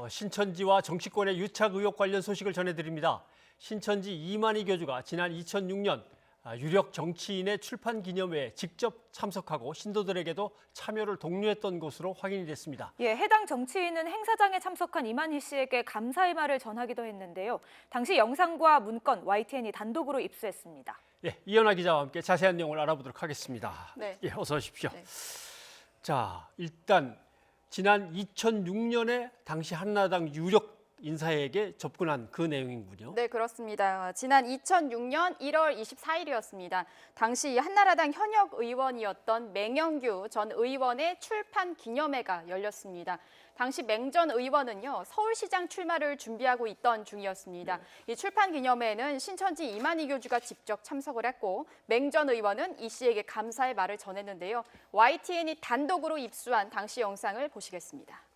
어, 신천지와 정치권의 유착 의혹 관련 소식을 전해드립니다. 신천지 이만희 교주가 지난 2006년 아, 유력 정치인의 출판 기념회에 직접 참석하고 신도들에게도 참여를 독려했던 것으로 확인이 됐습니다. 예, 해당 정치인은 행사장에 참석한 이만희 씨에게 감사의 말을 전하기도 했는데요. 당시 영상과 문건 YTN이 단독으로 입수했습니다. 예, 이현아 기자와 함께 자세한 내용을 알아보도록 하겠습니다. 네. 예, 어서 오십시오. 네. 자, 일단 지난 2006년에 당시 한나라당 유력 인사에게 접근한 그 내용이군요. 네, 그렇습니다. 지난 2006년 1월 24일이었습니다. 당시 한나라당 현역 의원이었던 맹영규 전 의원의 출판 기념회가 열렸습니다. 당시 맹전 의원은요 서울시장 출마를 준비하고 있던 중이었습니다. 이 출판 기념회에는 신천지 이만희 교주가 직접 참석을 했고 맹전 의원은 이 씨에게 감사의 말을 전했는데요. YTN이 단독으로 입수한 당시 영상을 보시겠습니다.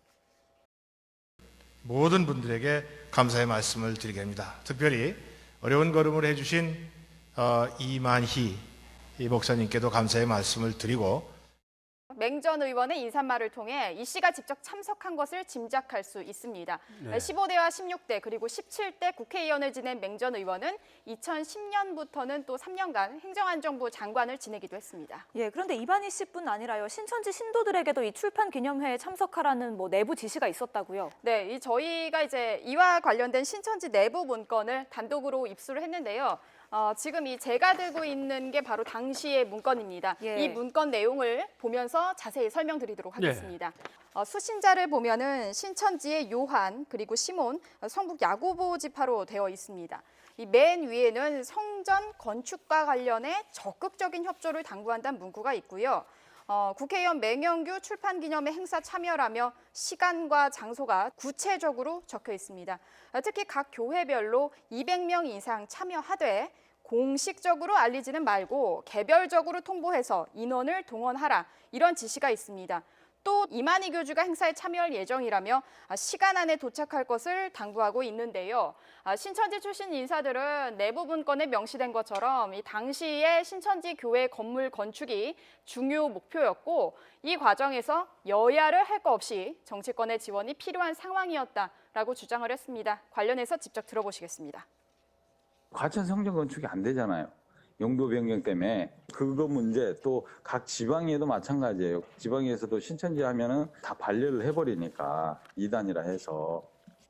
모든 분들에게 감사의 말씀을 드리겠습니다. 특별히 어려운 걸음을 해주신 어, 이만희 이 목사님께도 감사의 말씀을 드리고 맹전 의원의 인사말을 통해 이 씨가 직접 참석한 것을 짐작할 수 있습니다. 네. 15대와 16대 그리고 17대 국회의원을 지낸 맹전 의원은 2010년부터는 또 3년간 행정안전부 장관을 지내기도 했습니다. 예, 그런데 이만희 씨뿐 아니라요. 신천지 신도들에게도 이 출판 기념회에 참석하라는 뭐 내부 지시가 있었다고요. 네, 이 저희가 이제 이와 관련된 신천지 내부 문건을 단독으로 입수를 했는데요. 어, 지금 이 제가 들고 있는 게 바로 당시의 문건입니다. 예. 이 문건 내용을 보면서 자세히 설명드리도록 하겠습니다. 어, 수신자를 보면은 신천지의 요한 그리고 시몬, 어, 성북 야고보 지파로 되어 있습니다. 이 맨 위에는 성전 건축과 관련해 적극적인 협조를 당부한다는 문구가 있고요. 어, 국회의원 맹영규 출판 기념회 행사 참여라며 시간과 장소가 구체적으로 적혀 있습니다. 어, 특히 각 교회별로 200명 이상 참여하되 공식적으로 알리지는 말고 개별적으로 통보해서 인원을 동원하라 이런 지시가 있습니다. 또 이만희 교주가 행사에 참여할 예정이라며 아, 시간 안에 도착할 것을 당부하고 있는데요. 아, 신천지 출신 인사들은 내부 문건에 명시된 것처럼 이 당시에 신천지 교회 건물 건축이 중요 목표였고 이 과정에서 여야를 할거 없이 정치권의 지원이 필요한 상황이었다라고 주장을 했습니다. 관련해서 직접 들어보시겠습니다. 과천 성전 건축이 안 되잖아요. 용도 변경 때문에 그거 문제 또 각 지방에도 마찬가지예요. 지방에서도 신천지 하면은 다 반려를 해버리니까 이단이라 해서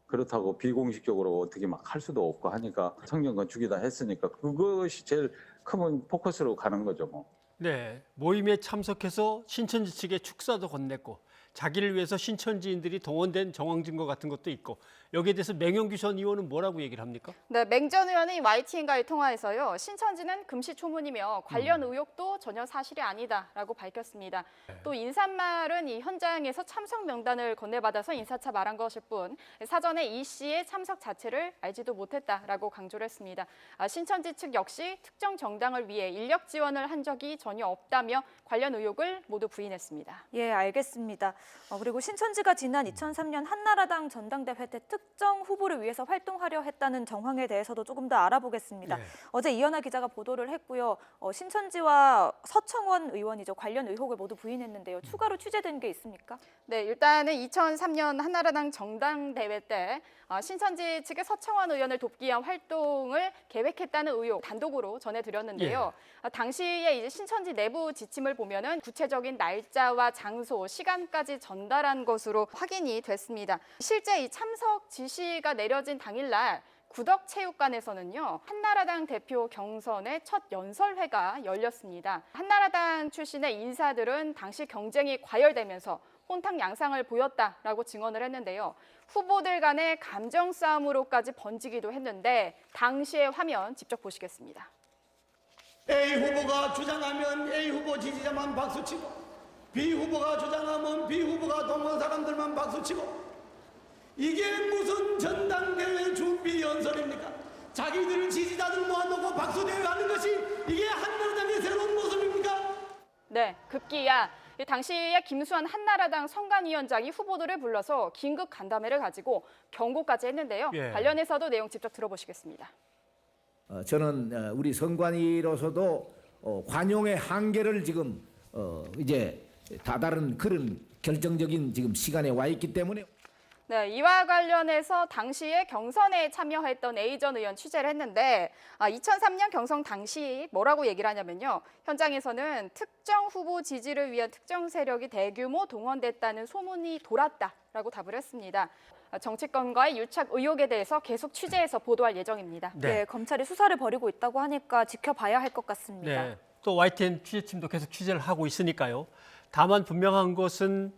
그렇다고 비공식적으로 어떻게 막 할 수도 없고 하니까 성전 건축이다 했으니까 그것이 제일 큰 포커스로 가는 거죠 뭐. 네, 모임에 참석해서 신천지 측에 축사도 건넸고 자기를 위해서 신천지인들이 동원된 정황 증거 같은 것도 있고 여기에 대해서 맹영규 전 의원은 뭐라고 얘기를 합니까? 네, 맹전 의원은 YTN과의 통화에서요. 신천지는 금시초문이며 관련 음. 의혹도 전혀 사실이 아니다라고 밝혔습니다. 네. 또 인사말은 이 현장에서 참석 명단을 건네받아서 인사차 말한 것일 뿐 사전에 이 씨의 참석 자체를 알지도 못했다라고 강조를 했습니다. 아, 신천지 측 역시 특정 정당을 위해 인력 지원을 한 적이 전혀 없다며 관련 의혹을 모두 부인했습니다. 예, 알겠습니다. 어, 그리고 신천지가 지난 2003년 한나라당 전당대회 때 특정 후보를 위해서 활동하려 했다는 정황에 대해서도 조금 더 알아보겠습니다. 네. 어제 이현아 기자가 보도를 했고요. 어, 신천지와 서청원 의원이죠. 관련 의혹을 모두 부인했는데요. 추가로 취재된 게 있습니까? 네, 일단은 2003년 한나라당 정당대회 때 어, 신천지 측의 서청원 의원을 돕기 위한 활동을 계획했다는 의혹 단독으로 전해드렸는데요. 어, 당시에 이제 신천지 내부 지침을 보면은 구체적인 날짜와 장소, 시간까지 전달한 것으로 확인이 됐습니다. 실제 이 참석 지시가 내려진 당일날 구덕체육관에서는요 한나라당 대표 경선의 첫 연설회가 열렸습니다. 한나라당 출신의 인사들은 당시 경쟁이 과열되면서 혼탁 양상을 보였다라고 증언을 했는데요. 후보들 간의 감정 싸움으로까지 번지기도 했는데 당시의 화면 직접 보시겠습니다. A 후보가 주장하면 A 후보 지지자만 박수치고 B 후보가 주장하면 B 후보가 동원 사람들만 박수치고 이게 무슨 전당대회 준비 연설입니까? 자기들 지지자들 모아놓고 박수대회 하는 것이 이게 한나라당의 새로운 모습입니까? 네, 급기야 이 당시에 김수환 한나라당 선관위원장이 후보들을 불러서 긴급 간담회를 가지고 경고까지 했는데요. 예. 관련해서도 내용 직접 들어보시겠습니다. 어, 저는 어, 우리 선관위로서도 어, 관용의 한계를 지금 어, 이제 다다른 그런 결정적인 지금 시간에 와 있기 때문에 네, 이와 관련해서 당시에 경선에 참여했던 A 전 의원 취재를 했는데 아, 2003년 경선 당시 뭐라고 얘기를 하냐면요. 현장에서는 특정 후보 지지를 위한 특정 세력이 대규모 동원됐다는 소문이 돌았다라고 답을 했습니다. 아, 정치권과의 유착 의혹에 대해서 계속 취재해서 보도할 예정입니다. 네. 검찰이 수사를 벌이고 있다고 하니까 지켜봐야 할 것 같습니다. 네. 또 YTN 취재팀도 계속 취재를 하고 있으니까요. 다만 분명한 것은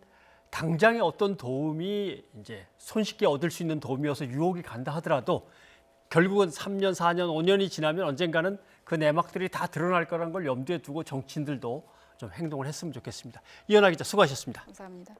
당장의 어떤 도움이 이제 손쉽게 얻을 수 있는 도움이어서 유혹이 간다 하더라도 결국은 3년, 4년, 5년이 지나면 언젠가는 그 내막들이 다 드러날 거라는 걸 염두에 두고 정치인들도 좀 행동을 했으면 좋겠습니다. 이현아 기자 수고하셨습니다. 감사합니다.